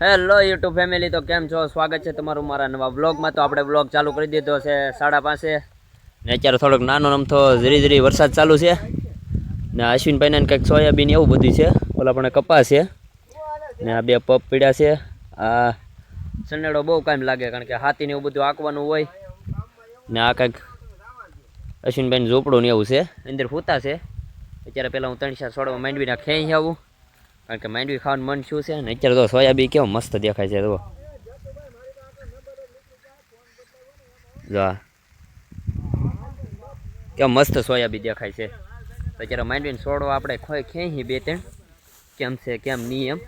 Hello YouTube family તો કેમ છો? સ્વાગત છે તમારું મારા નવા બ્લોગમાં તો આપણે બ્લોગ ચાલુ કરી દીધો છે સાડા પાંચે. ને અત્યારે થોડોક નાનો નમથો ધીરે ધીરે વરસાદ ચાલુ છે. ને અશ્વિનભાઈને કંઈક સોયાબીન એવું બધું છે. ઓલા પણ કપાસ છે. ને આ બે પપ પીડ્યા છે. આ સનેડો બહુ કામ લાગે, કારણ કે હાથીને એવું બધું આંકવાનું હોય. ને આ કંઈક અશ્વિનભાઈનું ઝોપડું ને એવું છે. અંદર ફૂતા છે. અત્યારે પહેલાં હું ત્રણ ચાર છોડવા માંડવીને ખેંચી આવું. કારણ કે માંડવી ખાવાનું મન શું છે ને અત્યારે તો સોયાબી કેવો મસ્ત દેખાય છે તો જો. કેવો મસ્ત સોયાબી દેખાય છે. અત્યારે માંડવીને છોડો આપણે ખોઈ ખેંચી બે ત્રણ. કેમ છે, કેમ નહીં એમ.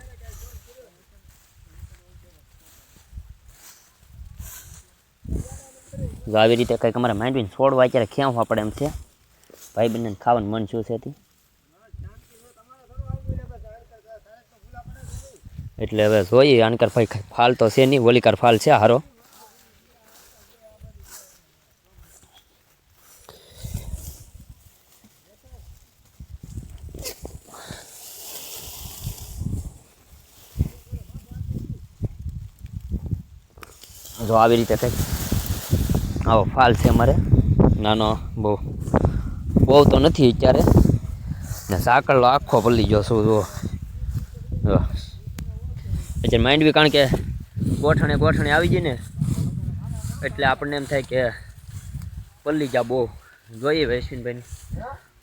જો આવી રીતે કંઈક અમારે માંડવીને છોડવા અત્યારે ખેંચવા પડે એમ છે. ભાઈ બંને ખાવાનું મન શું છે એટલે હવે જોઈએ આનકર ભાઈ ફાલ તો છે નહીં, ઓલીકાર ફાલ છે હારો. જો આવી રીતે કંઈક આવો ફાલ છે અમારે. નાનો, બહુ બહુ તો નથી અત્યારે. ને સાકળ આખો પલ્લી ગયો જુઓ. જો અત્યારે માંડવી કારણ કે ગોઠણે ગોઠણે આવી જાય ને એટલે આપણને એમ થાય કે પલ્લી જા બહુ જોઈએ વૈશ્વિનભાઈ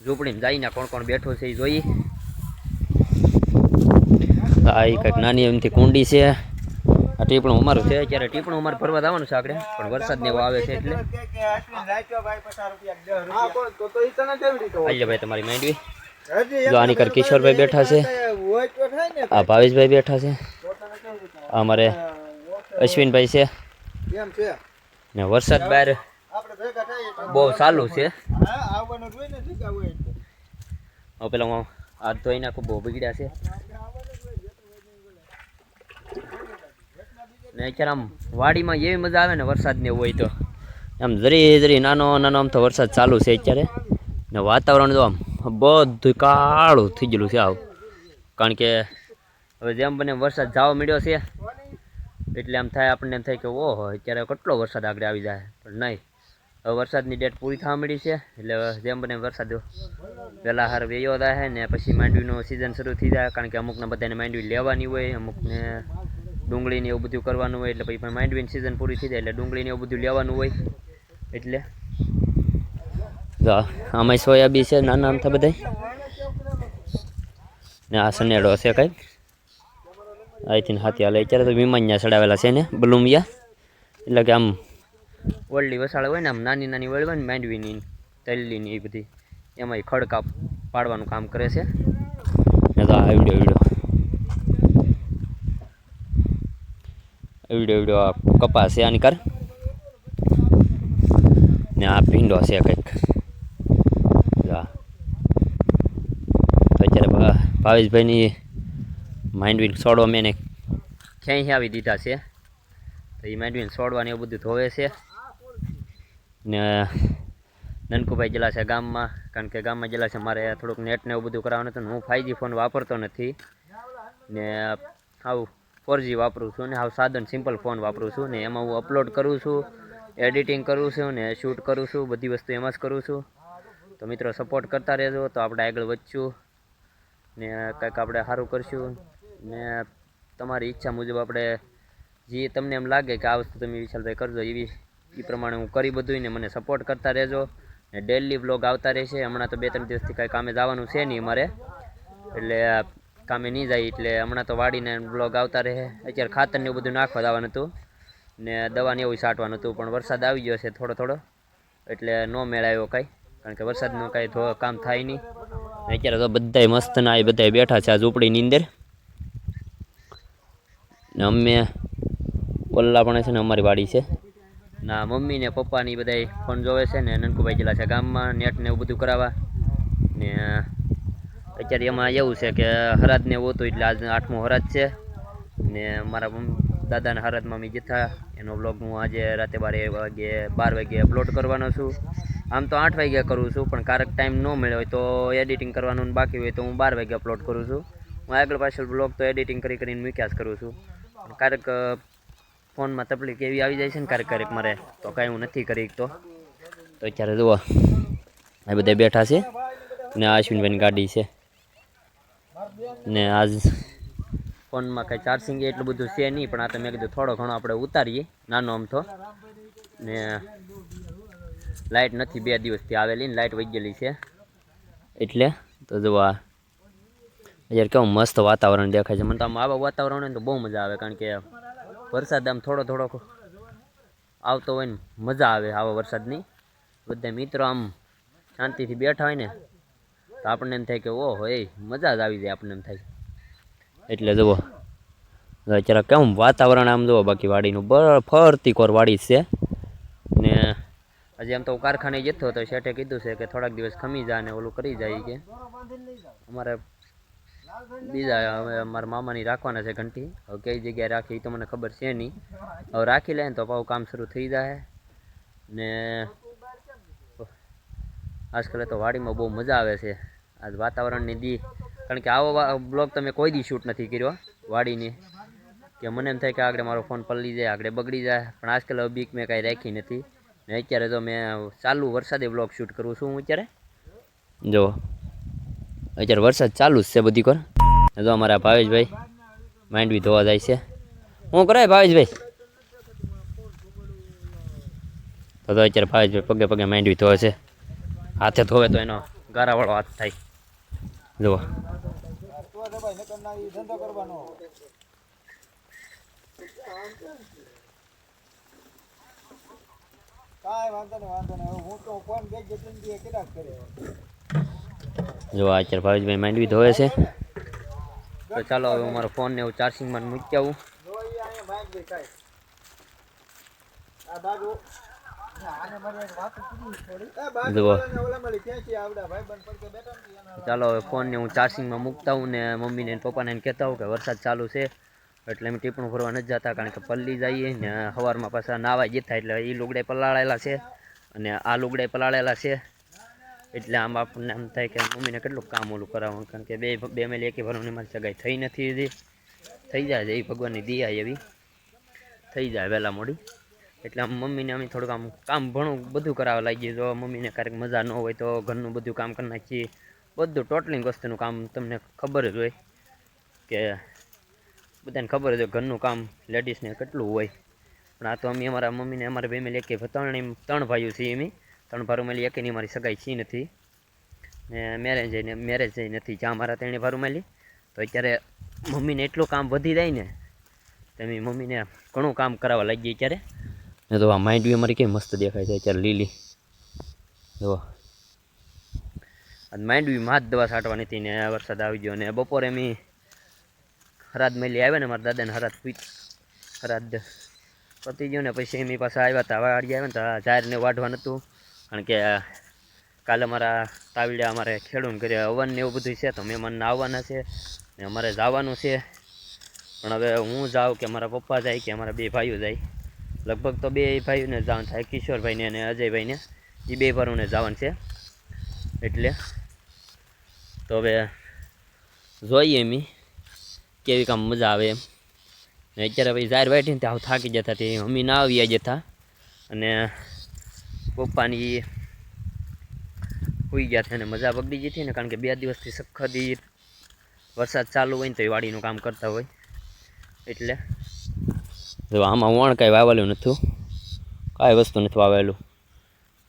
ઝૂંપડીમાં જઈને કોણ કોણ બેઠો છે એ જોઈએ. આ એ કંઈક નાની એમથી કુંડી છે. આ ટીપણું અમારું છે. અત્યારે ટીપણું અમારે ભરવા જવાનું છે આગળ. પણ વરસાદ ને એવો આવે છે એટલે. ભાઈ તમારી માંડવી આની કર કિશોરભાઈ બેઠા છે. આ ભાવેશભાઈ બેઠા છે. અમારે અશ્વિનભાઈ છે. ને વરસાદ બહાર બહુ સારું છે. પેલા હું હાથ ધોઈ નાખું બહુ બગડ્યા છે. ને અત્યારે આમ વાડીમાં એવી મજા આવે ને વરસાદ ને હોય તો. આમ જરી જરી નાનો નાનો આમ તો વરસાદ ચાલુ છે અત્યારે. ને વાતાવરણ તો આમ બધું કાળું થઈ ગયેલું છે આવું. કારણ કે હવે જેમ બને વરસાદ જવા મળ્યો છે. એટલે આમ થાય આપણને એમ થાય કે, ઓહો, અત્યારે કેટલો વરસાદ આગળ આવી જાય. પણ નહીં. હવે વરસાદની ડેટ પૂરી થવા મળી છે. એટલે જેમ બને વરસાદ વહેલા હાર વેયો થાય ને પછી માંડવીનો સિઝન શરૂ થઈ જાય. કારણ કે અમુકને બધાને માંડવી લેવાની હોય, અમુકને ડુંગળીને એવું બધું કરવાનું હોય. એટલે પછી પણ માંડવીની સિઝન પૂરી થઈ જાય એટલે ડુંગળીને એવું બધું લેવાનું હોય. એટલે આમાં સોયાબી છે નાના આમથા બધા. ને આ સનેડો છે કંઈક અહીંથી હાથી હાલે. અત્યારે તો વિમાન્યા ચડાવેલા છે ને, બલુમિયા. એટલે કે આમ ઓરડી વસાળ હોય ને, આમ નાની નાની વળ હોય ને, માંડવીની, તલ્લીની એ બધી એમાં ખડકા પાડવાનું કામ કરે છે. ને તો આ વીડિયો વીડિયો. વીડિયો વીડિયો આ કપાસ છે આની કર. ને આ ભીંડો છે કંઈક. અત્યારે ભાવેશભાઈની માંડવીને છોડવા મેં એને ક્યાંય આવી દીધા છે. તો એ માંડવીને છોડવાને એવું બધું ધોવે છે. ને, નનકુભાઈ છે ગામમાં, કારણ કે ગામમાં છે, મારે થોડુંક નેટને એવું બધું કરાવવાનું હતું હું ફાઈવજી ફોન વાપરતો નથી. ને આવું ફોરજી વાપરું છું ને આવું સાદન સિમ્પલ ફોન વાપરું છું ને, એમાં હું અપલોડ કરું છું એડિટિંગ કરું છું ને શૂટ કરું છું, બધી વસ્તુ એમાં જ કરું છું. તો મિત્રો સપોર્ટ કરતા રહેજો, તો આપણે આગળ વધશું. ને, કંઈક આપણે સારું કરશું. ને તમારી ઈચ્છા મુજબ આપણે જે તમને એમ લાગે કે આ વસ્તુ તમે વિશાલભાઈ કરજો, એવી એ પ્રમાણે હું કરી બધું ને મને સપોર્ટ કરતા રહેજો. ને ડેલી વ્લોગ આવતા રહેશે. હમણાં તો બે ત્રણ દિવસથી કાંઈ કામે જવાનું છે નહીં મારે એટલે કામે નહીં જાય એટલે હમણાં તો વાડીને બ્લોગ આવતા રહે. અત્યારે ખાતર ને એવું બધું નાખવા જવાનું હતું. ને દવાને એવું છાંટવાનું હતું, પણ વરસાદ આવી ગયો છે થોડો થોડો. એટલે ન મેળાયો કાંઈ, કારણ કે વરસાદનું કાંઈ કામ થાય નહીં. અત્યારે તો બધાય મસ્ત ના એ બધાય બેઠા છે આ ઝૂંપડીની અંદર. ને અમે ઓલ્લા પણ છે ને અમારી વાડી છે. ના, મમ્મી ને પપ્પા ને બધા ફોન જોવે છે ને નનકુભાઈ ગયેલા છે ગામમાં, નેટ ને એવું બધું કરાવવા. ને, અત્યારે એમાં એવું છે કે હરાજ ને એવું હતું એટલે આજ આઠમો હરાજ છે. ને મારા મમ્મી દાદાના હરાજમાં મેં જથા એનો બ્લોગ હું આજે રાતે બાર વાગે બાર વાગે અપલોડ કરવાનો છું. આમ તો આઠ વાગ્યા કરું છું, પણ ક્યારેક ટાઈમ ન મળ્યો હોય તો એડિટિંગ કરવાનું બાકી હોય તો હું બાર વાગે અપલોડ કરું છું. હું આગળ પાછળ બ્લોગ તો એડિટિંગ કરી કરીને મૂક્યા જ કરું છું. ક્યારેક ફોનમાં તકલીફ એવી આવી જાય છે ને ક્યારેક ક્યારેક મારે, તો કાંઈ હું નથી કરી તો તો અત્યારે જુઓ આ બધા બેઠા છે ને આ અશ્વિનભાઈની ગાડી છે. ને આજ ફોનમાં કાંઈ ચાર્જિંગ એટલું બધું છે નહીં, પણ આ તો મેં કીધું થોડો ઘણો આપણે ઉતારીએ, નાનો આમ તો. ને લાઇટ નથી બે દિવસથી આવેલી ને લાઇટ વહી ગયેલી છે. એટલે તો જુઓ યાર, કેવું મસ્ત વાતાવરણ દેખાય છે. મને તો આમ આવા વાતાવરણ હોય ને તો બહુ મજા આવે, કારણ કે વરસાદ આમ થોડો થોડો આવતો હોય ને મજા આવે આવા વરસાદની. બધા મિત્રો આમ શાંતિથી બેઠા હોય ને, તો આપણને એમ થાય કે, ઓહો, એ મજા જ આવી જાય આપણને એમ થાય. એટલે જુઓ અત્યારે કેમ વાતાવરણ આમ જુઓ, બાકી વાડીનું બર, ફરતી કોર વાડી છે. ને હજી આમ તો કારખાને જતો તો શેઠે કીધું છે કે થોડાક દિવસ ખમી જા ને ઓલું કરી જાય કે. અમારે બીજા હવે મારા મામાની રાખવાના છે ઘંટી. હવે કઈ જગ્યાએ રાખી તો મને ખબર છે નહીં. હવે રાખી લે તો પાછું કામ શરૂ થઈ જાય ને આજકાલ તો વાડીમાં બહુ મજા આવે છે. આજ વાતાવરણની દી. કારણ કે આવો બ્લોગ તમે કોઈ દી શૂટ નથી કર્યો, વાડીની. કે મને એમ થાય કે આગળ મારો ફોન પલળી જાય, આગળ બગડી જાય. પણ આજકાલ બીક મેં કાંઈ રાખી નથી. ને અત્યારે તો મેં ચાલુ વરસાદે બ્લોગ શૂટ કરું છું હું અત્યારે. જો અત્યારે વરસાદ ચાલુ જ છે બધી કોર. તો અમારા ભાવેશભાઈ બી ધોવા જાય છે. હું કરાય ભાવેશભાઈ? તો તો અત્યારે ભાવેશભાઈ પગે પગે બી ધોવે છે. હાથે ધોવે તો એનો ગારાવાળો હાથ થાય. જુઓ. કાંઈ વાંધો નહીં વાંધો નહીં. હું તો ફોન બે કેટલાક કરે. જો આ અત્યારે ભાવેશભાઈ માંડવી ધોવે છે. તો ચાલો હવે અમારો મારો ફોન ને એવું ચાર્જિંગમાં મૂકી આવું ચાલો હવે બેઠા ને હું ચાર્જિંગમાં મૂકતા હું ને મમ્મીને પપ્પાને કહેતા હું કે વરસાદ ચાલુ છે. એટલે અમે ટીપણું ફરવા નથી જતા કારણ કે પલ્લી જઈએ ને સવારમાં પાછા નાવા જતા એટલે એ લુગડાઈ પલાળેલા છે અને આ લુગડાઈ પલાળેલા છે. એટલે આમ આપણને એમ થાય કે મમ્મીને કેટલું કામ ઓલું કરાવવાનું, કારણ કે બે બે મેલ એકે ભરવાની મારી સગાઈ થઈ નથી હજી. થઈ જાય છે, એ ભગવાનની દિયા એવી. થઈ જાય વહેલા મોડી. એટલે આમ મમ્મીને અમે થોડુંક આમ કામ ઘણું બધું કરાવવા લાગીએ. તો મમ્મીને ક્યારેક મજા ન હોય તો ઘરનું બધું કામ કરી નાખીએ. બધું ટોટલિંગ વસ્તુનું કામ તમને ખબર જ હોય કે બધાને ખબર જ હોય ઘરનું કામ લેડીઝને કેટલું હોય. પણ આ તો અમે અમારા મમ્મીને, અમારા બે મેં લેખી ત્રણ ત્રણ ભાઈઓ છીએ અમે. ત્રણ ભારુમાલી એકેની મારી સગાઈ છે નથી. ને મેરેજ જઈને મેરેજ જઈ નથી. જ્યાં મારા તેણે ભારું માલી, તો અત્યારે મમ્મીને એટલું કામ વધી જાય ને તેમની મમ્મીને ઘણું કામ કરાવવા લાગીએ અત્યારે. ને તો આ માઇન્ડ બી અમારી કેવી મસ્ત દેખાય છે અત્યારે, લીલી. જુઓ. આ માઇન્ડ બી માં જ દવા છાંટવાની હતી ને વરસાદ આવી ગયો ને, બપોરે અમે હરાદ મેલી આવ્યા ને, મારા દાદાને હરાદ પી હરાદ પતી ગયો ને, પછી એમની પાસે આવ્યા હતા વાડી આવ્યા ને, તો ઝાડને વાઢવા નહોતું કારણ કે કાલે મારા તાવડિયા અમારે ખેડૂને ઘરે હવન ને એવું બધું છે, તો મહેમાનને આવવાના છે ને અમારે જવાનું છે. પણ હવે હું જાઉં કે મારા પપ્પા જાય કે અમારા બે ભાઈઓ જાય. લગભગ તો બે ભાઈઓને જવાનું થાય, કિશોરભાઈને અને અજયભાઈને. એ બે ભાઈઓને જવાનું છે. એટલે તો હવે જોઈએ એમ કેવી કામ મજા આવે એમ. ને અત્યારે ભાઈ જાહેર બેઠીને ત્યાં થાકી જતા તે મમ્મી ના આવી જતા અને પપ્પાની હોઈ ગયા હતા અને મજા બગડી જતી ને, કારણ કે બે દિવસથી સખત વરસાદ ચાલુ હોય ને તો એ વાડીનું કામ કરતા હોય. એટલે જો આમાં વણ કાંઈ વાવેલું નથી કાંઈ વસ્તુ નથી વાવેલું.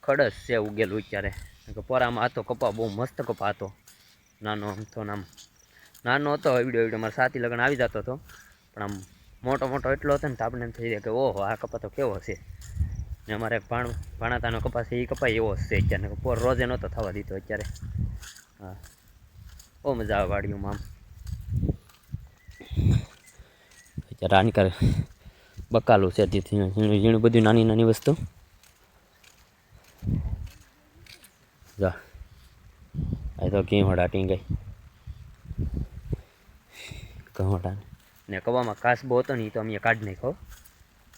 ખડસ છે ઉગેલું અત્યારે. પોરામાં હતો, કપા બહુ મસ્ત કપા હતો. નાનો આમ તો નામ નાનો હતો વીડિયો વીડિયો મારા સાથી લગ્ન આવી જતો હતો. પણ આમ મોટો મોટો એટલો હતો ને તો આપણે એમ થઈ જાય કે, ઓહો, આ કપા તો કેવો છે. ને અમારે ભાણ, ભાણાતાનો કપાસ એ કપાય એવો છે અત્યારે. પોર રોજે નહોતો થવા દીધો અત્યારે. હા. બહુ મજા આવે વાડીઓમાં આમ. અત્યારે આની બકાલું છે ઝીણું બધું નાની નાની વસ્તુ. જા. આ તો ઘી હોડા ટીંગાઈ ઘઉંટા ને કવામાં ઘાસ બહુ હતો ને એ તો અમે કાઢી નાખ્યો.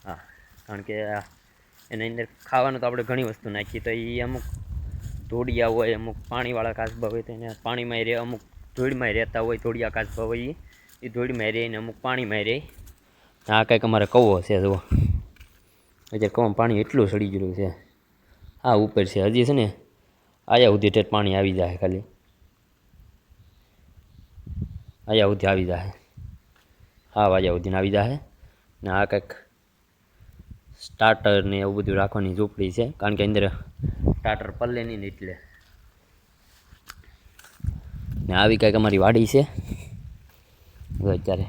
હા. કારણ કે એની અંદર ખાવાનું તો આપણે ઘણી વસ્તુ નાખીએ તો એ અમુક ધોડિયા હોય, અમુક પાણીવાળા કાચબા હોય તો એને પાણીમાં રહે અમુક ધૂળમાં રહેતા હોય ધોળિયા કાચબા હોય એ ધૂળમાં રહે ને અમુક પાણીમાં રહે આ કંઈક અમારે કવો છે, જુઓ. અત્યારે કવામાં પાણી એટલું સડી ગયેલું છે. આ ઉપર છે, હજી છે ને આયા સુધી ઠેઠ પાણી આવી જાય ખાલી. આયા સુધી આવી જાય હા વાયા સુધી આવી જાય ને આ કંઈક સ્ટાર્ટર ને એવું બધું રાખવાની ઝૂંપડી છે, કારણ કે અંદર સ્ટાર્ટર પલ્લે નહીં એટલે. ને આવી કંઈક અમારી વાડી છે. અત્યારે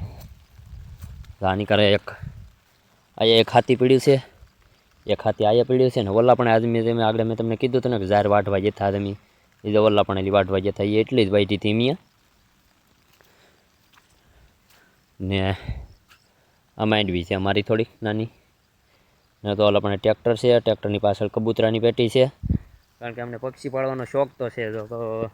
આની કરે એક, અહીંયા એક હાથી પીડ્યું છે, એક હાથી આયા પીડ્યું છે ને વલ્લા પણ આજ મેં તમે આગળ મેં તમને કીધું હતું ને કે ઝાર વાટવા જતા તમે એ જે વલ્લા પણ એલી વાટવા જતા એ એટલી જ વાઈટી મેં ને આ માંડવી છે અમારી થોડીક નાની. ને તો ઓલા પણ ટ્રેક્ટર છે, ટ્રેક્ટરની પાછળ કબૂતરાની પેટી છે. કારણ કે અમને પક્ષી પાળવાનો શોખ તો છે તો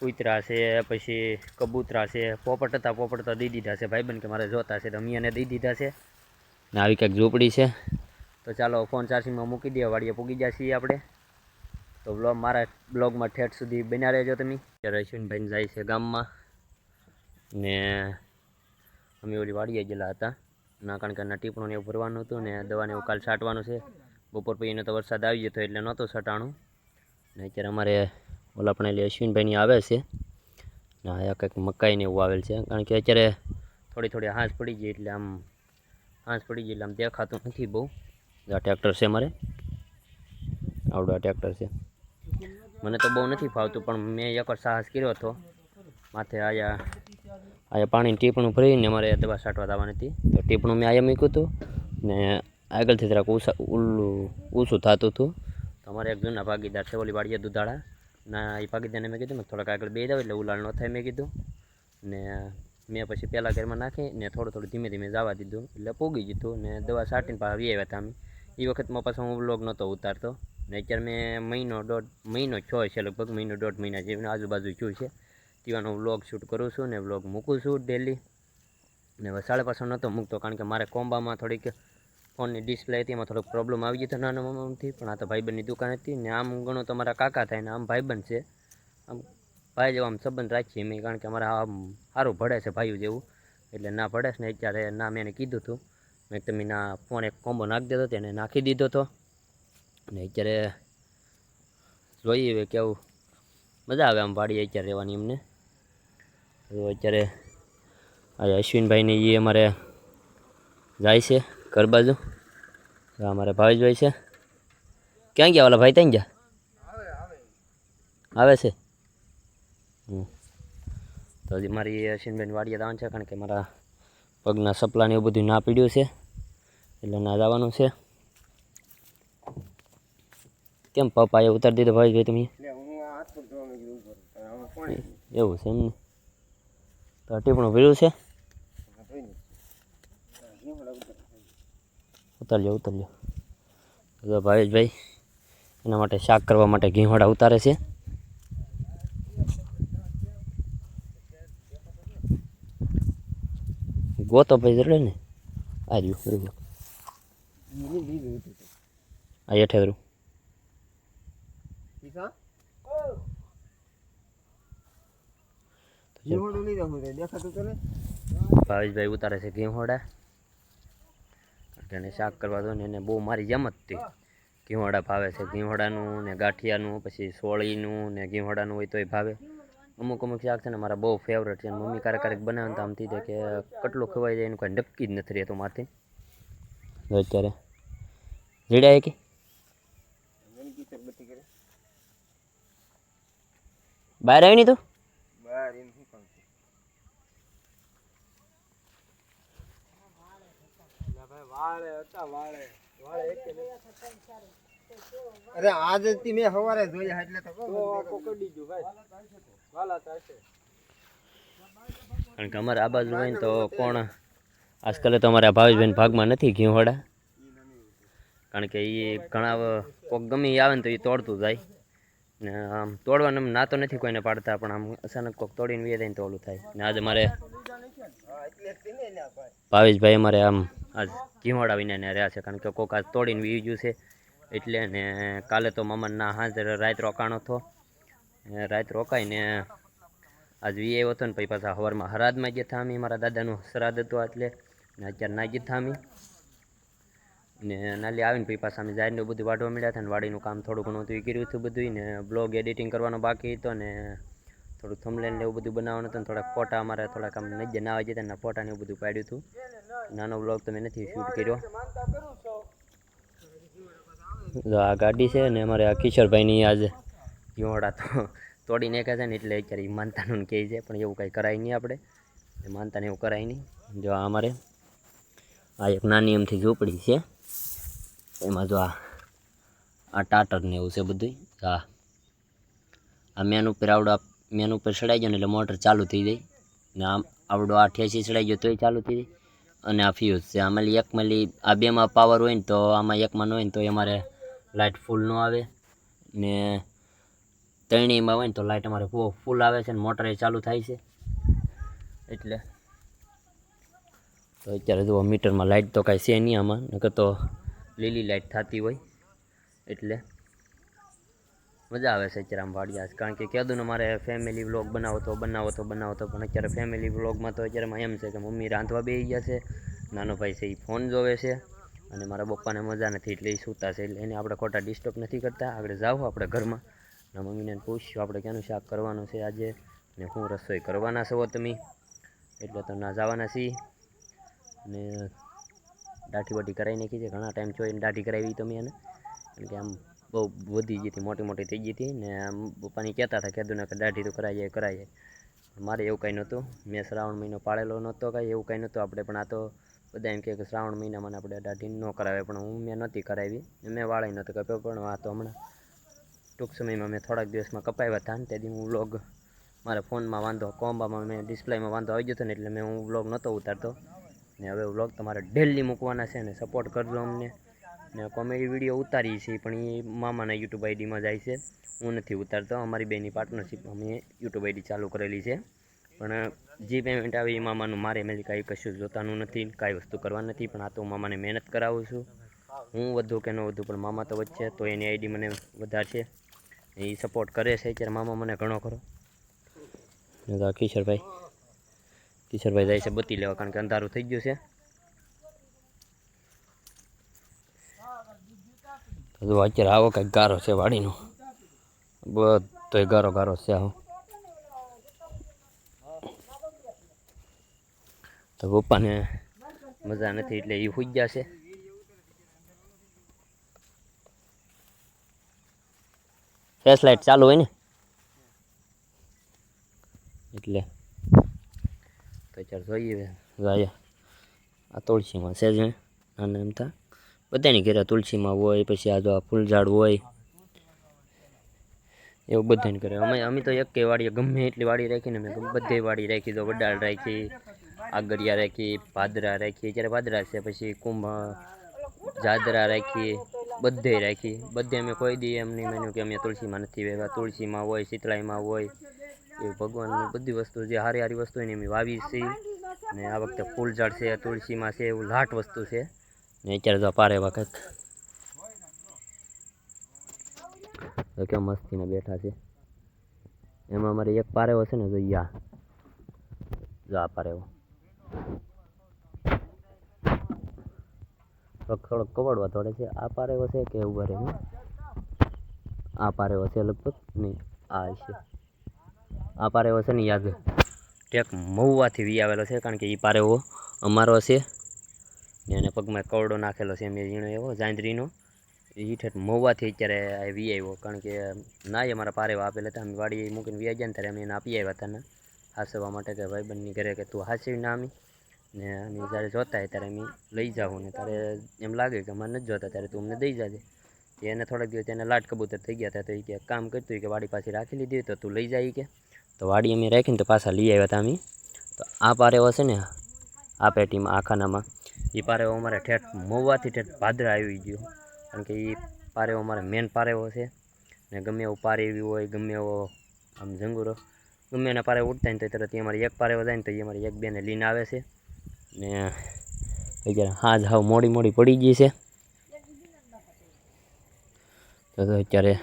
કૂતરા છે, પછી કબૂતરા છે પોપટ હતા પોપટ દઈ દીધા છે ભાઈબંધ કે મારે જોતા છે, તો અમી એને દઈ દીધા છે. ને આવી કંઈક ઝૂંપડી છે. તો ચાલો ફોન ચાર્જિંગમાં મૂકી દઈએ, વાડીએ પૂગી જાય છીએ આપણે. તો બ્લોગ મારા બ્લોગમાં ઠેઠ સુધી બન્યા રહેજો તમે. ત્યારે અશ્વિનભાઈને જાય છે ગામમાં. ને અમે ઓલી વાડીએ ગયેલા હતા. ના, કારણ કે એના ટીપણું ને એવું ભરવાનું હતું ને દવાને એવું કાલ છાંટવાનું છે. બપોર પછીનો તો વરસાદ આવી જતો એટલે નહોતું છટાણું. ને અત્યારે અમારે ઓલા પણ એટલે અશ્વિનભાઈની આવે છે. ને આ કંઈક મકાઈને એવું આવેલ છે. કારણ કે અત્યારે થોડી થોડી હાંસ પડી ગઈ એટલે આમ હાંસ પડી ગઈ એટલે આમ દેખાતું નથી બહુ. આ ટ્રેક્ટર છે મારે. આવડું આ ટ્રેક્ટર છે. મને તો બહુ નથી ફાવતું, પણ મેં એકવાર સાહસ કર્યો હતો. માથે આયા આયા પાણીની ટીપણું ભરીને મારે દવા છાંટવા જવાની હતી. તો ટીપણું મેં આયા મૂક્યું હતું ને આગળથી જરાક ઓછા ઉલ્લું ઊંચું થતું હતું. તો અમારે એક જૂના ભાગીદાર છે, ઓલી વાડીએ દુધાળા. ના એ ભાગીદારને મેં કીધું, મેં થોડાક આગળ બે જાવ એટલે ઉલાળ ન થાય, મેં કીધું. ને મેં પછી પહેલાં ઘરમાં નાખી ને થોડું થોડું ધીમે ધીમે જવા દીધું. એટલે પૂગી દીધું ને દવા છાંટીને પાછા વી આવ્યા હતા અમે. એ વખતમાં પાછો હું બ્લોગ નહોતો ઉતારતો. ને અત્યારે મેં મહિનો દોઢ, મહિનો છો છે લગભગ, મહિનો દોઢ મહિના જેવું આજુબાજુ છું છે. તેવાનો વ્લોગ શૂટ કરું છું ને વ્લોગ મૂકું છું ડેલી ને વસાડે પાછો નહોતો મૂકતો કારણ કે મારે કોમ્બામાં થોડીક ફોનની ડિસ્પ્લે હતી એમાં થોડોક પ્રોબ્લેમ આવી હતો નાના મામાથી પણ આ તો ભાઈબંધની દુકાન હતી ને આમ ગણો તો મારા કાકા થાય ને આમ ભાઈબંધ છે આમ ભાઈ જેવા આમ સંબંધ રાખીએ મેં કારણ કે અમારા આમ સારું ભળે છે ભાઈઓ જેવું એટલે ના ભળે છે ને અત્યારે ના મેં એને કીધું હતું મેં તમે ના ફોન એક કોમ્બો નાખી દીધો તેને નાખી દીધો હતો ને અત્યારે જોઈએ હવે કેવું મજા આવે આમ વાડીએ અત્યારે રહેવાની એમને અત્યારે આજે અશ્વિનભાઈને એ અમારે જાય છે ઘર બાજુ. અમારે ભાવેશભાઈ છે. ક્યાં ગયા ઓલા ભાઈ? ત્યાં ગયા? આવે છે. તો હજી મારી અશ્વિનભાઈ વાડીએ જવાનું છે કારણ કે મારા પગના સપલાને એવું બધું ના પીડ્યું છે. એટલે ના જવાનું છે. કેમ પપ્પાએ ઉતારી દીધો ભાવેશભાઈ તમે? એવું છે એમને? તો ટીપણું ભર્યું છે? ઉતારજો ઉતારજો. તો ભાવેશભાઈ, એના માટે શાક કરવા માટે ઘીવાડા ઉતારે છે. ગોતો ભાઈ જડે ને? આ રહ્યું તો. આ હેઠે રહ્યું ઠીક હા? ઘીહોડું લીધો હું તે દેખાતું તો નહીં? ભાવેશભાઈ ઉતારે છે કારણ એને શાક કરવા દો ને એને બહુ મારી જમત હતી ઘીવાડા ભાવે છે. ઘીવાડાનું ને ગાંઠિયાનું, પછી સોળીનું ને ઘીવાડાનું હોય તોય ભાવે. અમુક અમુક શાક છે ને મારા બહુ ફેવરેટ છે. મમ્મી ક્યારેક ક્યારેક બનાવે તો આમ કે કેટલું ખવાઈ જાય એનું કાંઈ નક્કી જ નથી રહેતું મારથી અત્યારે. જીડ્યા કે. બહાર આવી નહીં તું બહાર એમ શું કામ છે? ના ભાઈ, વાળે હતા, વાળે. વાળે એકે અરે આજથી મેં સવારે જોયા એટલે તો કહું. વાલા ચાલશે. કારણ કે અમારે આ બાજુ હોય ને તો કોણ આજકાલ તો અમારા ભાવેશભાઈ ભાગમાં નથી ઘીવાડા કારણ કે એ ઘણા કોક ગમે એ આવે ને તો એ તોડતું જાય ને આમ તોડવાનું એમ ના તો નથી કોઈને પાડતા પણ આમ અચાનક કોક તોડીને વે જાય ને તો ઓલું થાય ને આજે મારે હા, એટલે જ તે ને લ્યા ભાઈ. ભાવેશભાઈ અમારે આમ આજ ઘીવાડા વિનાને રહ્યા છે. કારણ કે કોક આજ તોડીને વી ગયું છે. એટલે ને કાલે તો મમનના હાજર રાત રોકાણો હતો. રાત રોકાઈને આજ વી આવ્યો હતો ને પછી પાછા સવારમાં હરાદમાં ગયા હતા અમે મારા દાદાનું શ્રાદ્ધ હતું એટલે ને અત્યારે ના ગયા હતા અમે ને નાલી આવીને પછી પાછા અમે જાઈને બધું વાઢવા મળ્યા હતા ને વાડીનું કામ થોડું ઘણું હતું એ કર્યું હતું બધું ને બ્લોગ એડિટિંગ કરવાનો બાકી હતો ને થોડુંક થમલેન એવું બધું બનાવવાનું હતું થોડા ફોટા અમારે થોડાક આમ નજ્જે ના આવી જતા ને ફોટા ને એવું બધું પાડ્યું હતું. નાનો બ્લોગ તો મેં નથી શૂટ કર્યો. આ ગાડી છે ને અમારે આ કિશોરભાઈની આજે યોડા તો તોડી કહે છે ને એટલે અત્યારે માનતાનું કહે છે, પણ એવું કાંઈ કરાય નહીં આપણે. માનતાને એવું કરાય નહીં. જો આ અમારે આ એક નાની એમથી ઝૂંપડી છે. એમાં જો આ આ ટાટર ને એવું છે બધું આ આ મેન ઉપર આવડો મેન ઉપર ચડાઈ ગયો ને એટલે મોટર ચાલુ થઈ જાય ને આમ આવડો આ ઠેસી ચડાઈ ગયો તોય ચાલુ થઈ જાય અને આ ફ્યુઝ છે. આમાં એક મળી આ બેમાં પાવર હોય ને તો આમાં એકમાં ન હોય ને તો અમારે લાઇટ ફૂલ ન આવે. ને ત્રણેયમાં હોય ને તો લાઇટ અમારે ફૂલ આવે છે ને મોટર એ ચાલુ થાય છે. એટલે તો અત્યારે જુઓ મીટરમાં લાઇટ તો કાંઈ છે નહીં આમાં. નકર તો લીલી લાઇટ થતી હોય. એટલે મજા આવે છે અત્યારે આમ વાડિયા કારણ કે કહેતું ને, મારે ફેમિલી વ્લોગ બનાવો તો બનાવો તો બનાવો તો, પણ અત્યારે ફેમિલી વ્લોગમાં તો અત્યારે એમ છે કે મમ્મી રાંધવા બેસી ગયા છે. નાનો ભાઈ છે એ ફોન જોવે છે અને મારા પપ્પાને મજા નથી એટલે એ સૂતા છે. એટલે એને આપણે ખોટા ડિસ્ટર્બ નથી કરતા. આગળ જાઓ આપણે ઘરમાં. અને મમ્મીને પૂછ્યું, આપણે ક્યાંનું શાક કરવાનું છે આજે? ને શું રસોઈ કરવાના છો તમે? એટલે તો ના જવાના છીએ. અને દાઢી બાઢી કરાવી નાખી છે. ઘણા ટાઈમ જોઈને દાઢી કરાવી તમે એને. કારણ કે આમ બહુ વધી ગઈ હતી, મોટી મોટી થઈ ગઈ હતી ને પપ્પાની કહેતા હતા ને કે દાઢી તો કરાઈ જાય કરાઈ જાય મારે એવું કાંઈ નહોતું. મેં શ્રાવણ મહિનો પાળેલો નહોતો કાંઈ, એવું કાંઈ નહોતું. આપણે પણ આ તો બધા એમ કે શ્રાવણ મહિનામાં મને આપણે દાઢી ન કરાવે, પણ હું મેં નહોતી કરાવી. મેં વાળાઈ નહોતું કપ્યો, પણ આ તો હમણાં ટૂંક સમયમાં મેં થોડાક દિવસમાં કપાવ્યા હતા ને તેથી હું વ્લોગ મારા ફોનમાં વાંધો, કોમ્બામાં મેં ડિસ્પ્લેમાં વાંધો આવી જતો ને એટલે મેં હું વ્લોગ નહોતો ઉતારતો. ને હવે વ્લોગ તમારે ડેલી મૂકવાના છે ને સપોર્ટ કરજો અમને. ને કોમેડી વીડિયો ઉતારીએ છીએ, પણ એ મામાના યુટ્યુબ આઈડીમાં જાય છે. હું નથી ઉતારતો, અમારી બેની પાર્ટનરશિપ અમે યુટ્યુબ આઈડી ચાલુ કરેલી છે. પણ જે પેમેન્ટ આવે એ મામાનું, મારે મેં કાંઈ કશું જોતાનું નથી, કાંઈ વસ્તુ કરવાની નથી, પણ આ તો મામાને મહેનત કરાવું છું. હું વધુ કે ન વધુ, પણ મામા તો વચ્ચે તો એની આઈડી મને વધારે છે એ સપોર્ટ કરે છે, અત્યારે મામા મને ઘણો ખરો. કિશોરભાઈ કિશોરભાઈ જાય છે બત્તી લેવા, કારણ કે અંધારું થઈ ગયું છે. જો અત્યારે આવો કંઈક ગારો છે વાડીનો. બધોય ગારો ગારો છે આવો. તો પપ્પાને મજા નથી એટલે એ હોઈ ગયા છે. ફ્લેશ લાઇટ ચાલુ હોય ને? એટલે તો ચાલ જોઈએ જાય આ તુલસીમાં છે જ નાના એમતા બધાની ઘરે તુલસીમાં હોય, પછી આ જો આ ફૂલઝાડ હોય, એવું બધાને કરે અમે અમે તો એક વાડીએ ગમે એટલી વાડી રાખીને મેં બધે વાડી રાખી તો વડાળ રાખી આગરિયા રાખી, ભાદરા રાખી. જ્યારે પાદરા છે, પછી કુંભ, જાદરા રાખી, બધે રાખી. બધે અમે કોઈ દી એમ નહીં માન્યું કે અમે તુલસીમાં નથી વેવા તુલસીમાં હોય, શીતળાઈમાં હોય એ ભગવાનની બધી વસ્તુ જે સારી સારી વસ્તુ એને અમે વાવી છીએ. ને આ વખતે ફૂલઝાડ છે, તુલસીમાં છે, એવું લાટ વસ્તુ છે. ને અત્યારે તો પારે વખત. તો કેમ મસ્તીને બેઠા છે. એમાં અમારે એક પારેવો છે ને, જો યા. જો આ પારેવો થોડોક કવડવા થોડે છે. આ પારેવો છે કે ઊભા રહે આ પારેવો છે લગભગ? નહીં, આ છે. આ પારેવો છે ને યાદ. ટેક મહુવાથી વી આવેલો છે, કારણ કે એ પારેવો અમારો છે. એને પગમાં કવડો નાખેલો છે મેં ઝીણો એવો જાંજરીનો એ ઠેઠ મહુવાથી અત્યારે આ વી આવ્યો કારણ કે ના એ અમારા પારે આપેલા હતા. અમે વાડી મૂકીને વી ને ત્યારે અમે એને આપી આવ્યા હતા ને. હાસવા માટે કે ભાઈબંધની ઘરે કે તું હાસવી ના આમી ને અમે જ્યારે જોતા હોય ત્યારે અમે લઈ જાઉં ને ત્યારે એમ લાગે કે અમારે નથી જોતા, ત્યારે તું અમને દઈ જાજે. એને થોડાક દિવસ એને લાટ કબૂતર થઈ ગયા હતા તો એ કે કામ કરતું કે વાડી પાછી રાખી લીધી તો તું લઈ જાય કે. તો વાડી અમે રાખીને તો પાછા લઈ આવ્યા હતા અમે. તો આ પારેવો છે ને, આ પેટીમાં, આ ખાનામાં. એ પારેવો અમારે ઠેઠ મોવાથી ઠેઠ ભાદરા આવી ગયો. કારણ કે એ પારેવો અમારે મેન પારેવો છે. ને ગમે એવો પારે એવી હોય, ગમે એવો આમ જંગુરો, ગમે એના પારે ઉડતા ને તો તરત એ અમારે એક પારેવો જાય ને તો એ અમારે એક બેને લીન આવે છે. ને અત્યારે હાજ હાવ મોડી મોડી પડી ગઈ છે. તો અત્યારે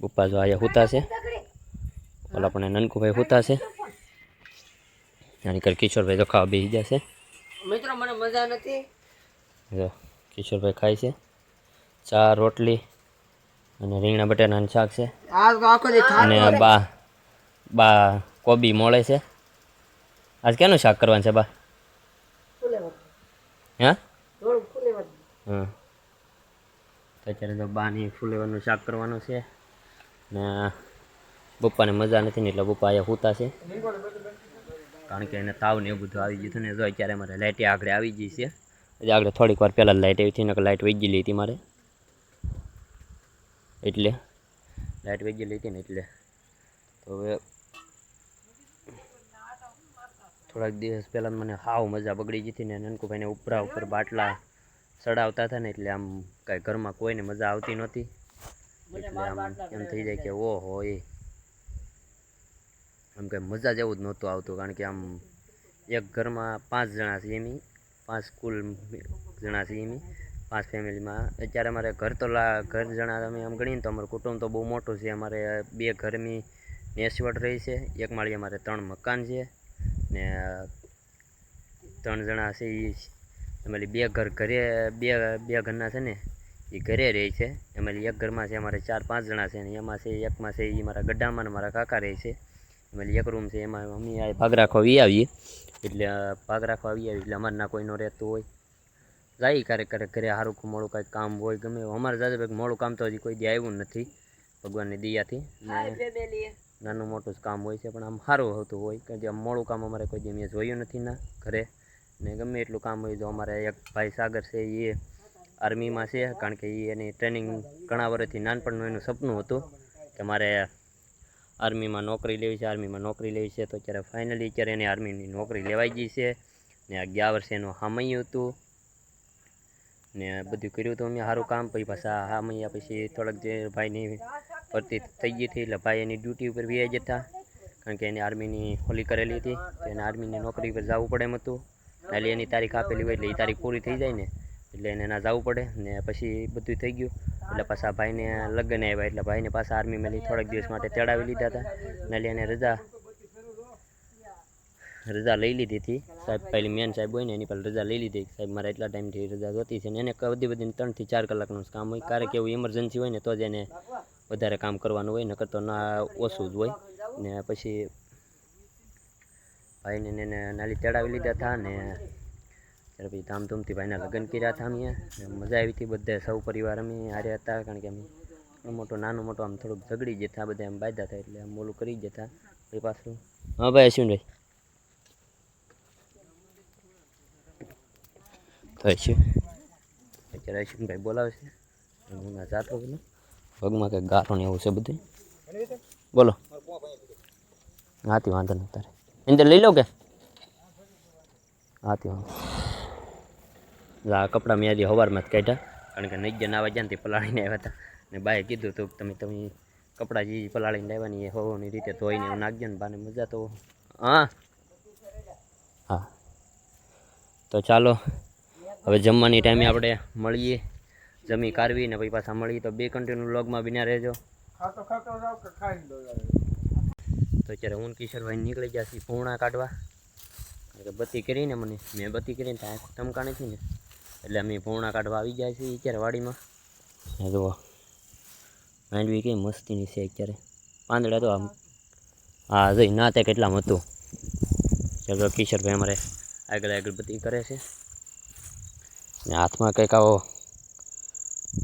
પપ્પા જો અહીંયા હુતા છે. ઓલા પણ નનકુભાઈ હોતા છે. અને કિશોરભાઈ તો ખાવા બેસી જશે. મિત્રો મને મજા નથી. જો કિશોરભાઈ ખાય છે. ચા રોટલી અને રીંગણા બટેટાનું શાક છે. અને બા બા કોબી મળે છે. આજ કેનું શાક કરવાનું છે બા? હા? હા. તો અત્યારે તો બાની ફૂલેવાનું શાક કરવાનું છે. ને બપ્પાને મજા નથી ને એટલે બપ્પા અહીંયા સૂતા છે. કારણ કે એને તાવ ને એવું બધું આવી ગયું હતું ને જો અત્યારે મારે લાઇટે આગળ આવી ગઈ છે. એટલે આગળ થોડીક વાર પહેલાં લાઇટ આવી હતી ને લાઇટ વહી ગયેલી હતી મારે. એટલે લાઇટ વહી ગયેલી હતી ને એટલે. તો હવે થોડાક દિવસ પહેલાં મને હાવ મજા બગડી ગઈ હતી ને નનકુભાઈને ઉપરા ઉપર બાટલા ચડાવતા હતા ને એટલે આમ કાંઈ ઘરમાં કોઈને મજા આવતી નહોતી. એટલે આમ એમ થઈ જાય કે ઓહો એ. આમ કંઈ મજા જેવું જ નહોતું આવતું, કારણ કે આમ એક ઘરમાં પાંચ જણા છીએ એમી પાંચ કુલ જણા છીએ એમી પાંચ ફેમિલીમાં અત્યારે અમારે ઘર તો ઘર જણા અમે આમ ગણીએ ને તો અમારું કુટુંબ તો બહુ મોટું છે. અમારે બે ઘરની નેસવટ રહી છે. એક માળી અમારે ત્રણ મકાન છે ને ત્રણ જણા છે એ એમાં બે ઘર ઘરે, બે બે ઘરના છે ને એ ઘરે રહે છે. એમાં એક ઘરમાં છે અમારે ચાર પાંચ જણા છે ને, એમાં છે, એકમાં છે એ મારા ગઢામાં ને મારા કાકા રહે છે. એમાં એક રૂમ છે એમાં અમે આ ભાગ રાખવા વી આવીએ. એટલે ભાગ રાખવા આવી આવીએ એટલે અમારે ના કોઈનો ન રહેતું હોય. જાય ક્યારેક ક્યારેક ઘરે સારું મોડું કાંઈક કામ હોય ગમે અમારે ભાઈ મોડું કામ તો હજી કોઈ દી આવ્યું નથી ભગવાનની દયાથી. ને નાનું મોટું જ કામ હોય છે પણ આમ સારું હોતું હોય. કારણ કે આમ મોડું કામ અમારે કોઈ દી મેં જોયું નથી ના ઘરે. ને ગમે એટલું કામ હોય તો અમારે એક ભાઈ સાગર છે એ આર્મીમાં છે કારણ કે એ એની ટ્રેનિંગ ઘણા વર્ષથી નાનપણનું એનું સપનું હતું. કે મારે આર્મીમાં નોકરી લેવી છે, આર્મીમાં નોકરી લેવી છે, તો અત્યારે ફાઇનલી અત્યારે એને આર્મીની નોકરી લેવાઈ ગઈ છે. ને આ ગયા વર્ષે એનું હામૈયું હતું. ને બધું કર્યું હતું અમે, સારું કામ. પછી પાછા હામૈયા પછી થોડાક જે ભાઈની ભરતી થઈ ગઈ હતી, એટલે ભાઈ એની ડ્યુટી ઉપર વ્યાઈ જતા કારણ કે એને આર્મીની હોલી કરેલી હતી એને આર્મીની નોકરી પર જવું પડે એમ હતું. એટલે એની તારીખ આપેલી હોય એટલે એ તારીખ પૂરી થઈ જાય ને, એટલે એને ના જવું પડે. ને પછી બધું થઈ ગયું. એટલે પાછા ભાઈને લગ્ન આવ્યા એટલે ભાઈને પાછા આર્મીમાં લઈ થોડાક દિવસ માટે તેડાવી લીધા હતા. ને એને રજા રજા લઈ લીધી હતી. સાહેબ પહેલી મેન સાહેબ હોય ને, એની પહેલાં રજા લઈ લીધી. સાહેબ મારે એટલા ટાઈમથી રજા જોતી છે ને, એને બધી બધી ત્રણથી ચાર કલાકનું કામ હોય. ક્યારેક એવું ઇમરજન્સી હોય ને, તો જ એને વધારે કામ કરવાનું હોય, નકર તો ના ઓછું જ હોય. ને પછી ભાઈને એને નાલી તેડાવી લીધા હતા ને ત્યારે પછી ધામધૂમથી ભાઈના લગ્ન કર્યા હતા અમે. મજા આવી હતી બધા. સૌ પરિવાર અમે હારે હતા, કારણ કે અમે મોટો, નાનો મોટો, આમ થોડુંક ઝઘડી જતા બધા એમ બાંધ્યા હતા એટલે આમ ઓલું કરી જતા એ પાછું હા ભાઈ અશ્વિનભાઈ તો અશ્વિન અત્યારે બોલાવે છે હું જાતો બોલો પગમાં કંઈક ગારો ને એવું છે બધું બોલો. હાથી વાંધો નહીં તારે. અંદર લઈ લો કે? હાથી વાંધો આ કપડાં મેં આજે સવારમાં જ કાઢ્યા. કારણ કે નજ્જન આવવા ગયા ને તે પલાળીને આવ્યા હતા. ને બાએ કીધું હતું તમે તમે કપડાં જે પલાળીને લાવવાની એ હોવાની રીતે ધોઈને એવું નાખજો ને બાને મજા તો હા. હા. તો ચાલો, હવે જમવાની ટાઈમે આપણે મળીએ. જમી કારવી ને પછી પાછા મળીએ. તો બે કન્ટિન્યુ લોગમાં બિના રહેજો. તો અત્યારે હું કિશોરભાઈ નીકળી ગયા છીએ પૂર્ણા કાઢવા. કારણ કે બત્તી કરીને મને. મેં બત્તી કરીને ત્યાં ટમકાણી હતી ને એટલે અમે પૂર્ણા કાઢવા આવી ગયા છીએ અત્યારે વાડીમાં. જુઓ. માંડવી કઈ મસ્તીની છે અત્યારે. પાંદડા તો આમ હા, જોઈ, ના તે કેટલા હતું. ચાલો, કિશોરભાઈ અમારે આગળ આગળ બત્તી કરે છે. ને હાથમાં કંઈક આવો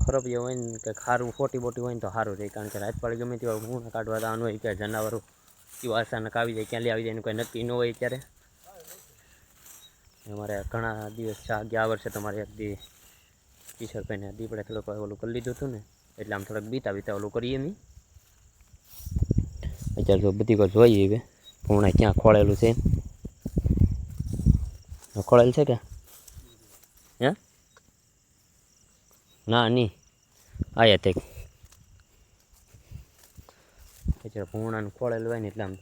ખરાબ જે હોય ને કંઈક સારું ખોટી બોટી હોય ને તો સારું રહે. કારણ કે રાજપાળી ગમે તેવા પૂર્ણ કાઢવા દાવાનું હોય કે જનાવરો, કેવા અચાનક આવી જાય, ક્યાં આવી જાય એનું કોઈ નક્કી ન હોય અત્યારે. અમારે ઘણા દિવસ ગયા વર્ષે તમારે એક દી કિશોરભાઈને દીપડે થોડુંક ઓલું કરી લીધું હતું ને, એટલે આમ થોડાક બીતા બીતા ઓલું કરીએ એમ અત્યારે તો બધી વાર જોઈએ હવે પૂર્ણ ક્યાં ખોળેલું છે. ખોળેલ છે કે? હે? ના નહીં આયા તે. અત્યારે પૂર્ણાનું ખોળેલું હોય ને એટલે આમ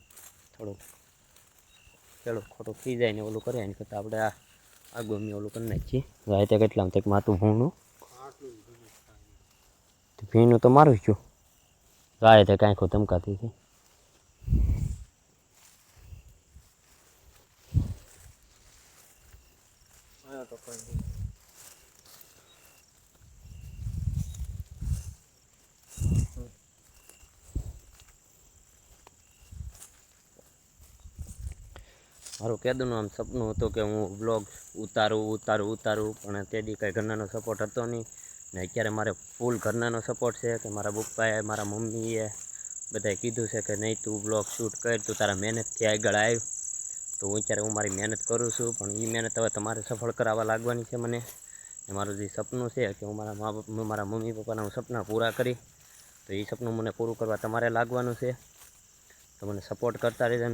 થોડુંક પેલો ખોટો થઈ જાય ને ઓલું કરે, એની કરતાં આપણે આ આ ગમી ઓલું કરી નાખીએ. રાયતે કેટલા તક માતું ભૂણું ભીનું તો મારું છું. રાયતે કાંઈ ખો ધમકાતી હતી તો મારું કેદનું આમ સપનું હતું કે હું બ્લોગ ઉતારું ઉતારું ઉતારું, પણ તે દી કાંઈ ઘરનાનો સપોર્ટ હતો નહીં. ને અત્યારે મારે ફૂલ ઘરનાનો સપોર્ટ છે કે મારા પપ્પાએ, મારા મમ્મીએ બધાએ કીધું છે કે નહીં, તું બ્લોગ શૂટ કર, તું તારા મહેનતથી આગળ આવ. તો હું અત્યારે હું મારી મહેનત કરું છું, પણ એ મહેનત હવે તમારે સફળ કરાવવા લાગવાની છે મને. મારું જે સપનું છે કે હું મારા મા બાપ મારા મમ્મી પપ્પાના હું સપના પૂરા કરી, તો એ સપનું મને પૂરું કરવા તમારે લાગવાનું છે. તો મને સપોર્ટ કરતા રહેજો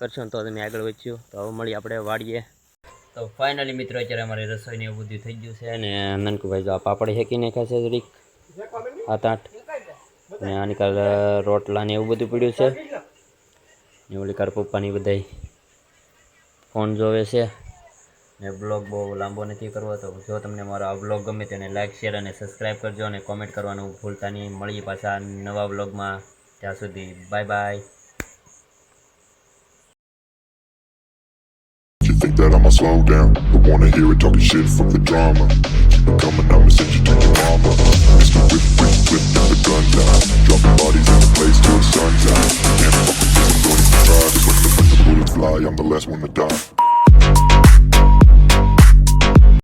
કરશો ને તો તમે આગળ વધ્યું તો હવે મળી આપણે વાડીએ. તો ફાઇનલી મિત્રો, અત્યારે અમારી રસોઈને એવું બધું થઈ ગયું છે અને નનકુભાઈ જો આ પાપડ શેકી નાખ્યા છે જરીક. સાત આઠ. અને આની કાલ રોટલા ને એવું બધું પડ્યું છે. ને ઓલી કાર પપ્પાની બધાય ફોન જોવે છે. ને બ્લોગ બહુ લાંબો નથી કરવો, તો જો તમને મારો આ બ્લોગ ગમે તેને લાઇક શેર અને સબસ્ક્રાઈબ કરજો અને કોમેન્ટ કરવાનું ભૂલતા નહીં. મળીએ પાછા નવા બ્લોગમાં. ત્યાં સુધી bye bye slow down. Don't wanna hear it talking shit, fuck the drama. Keep it coming, I'ma send you to your mama. Mr. Whip, whip, whip, got the gun down. Dropping bodies in the place till the sun's out. Can't fuck with this, I'm going to try. Just let the bullets fly, I'm the last one to die.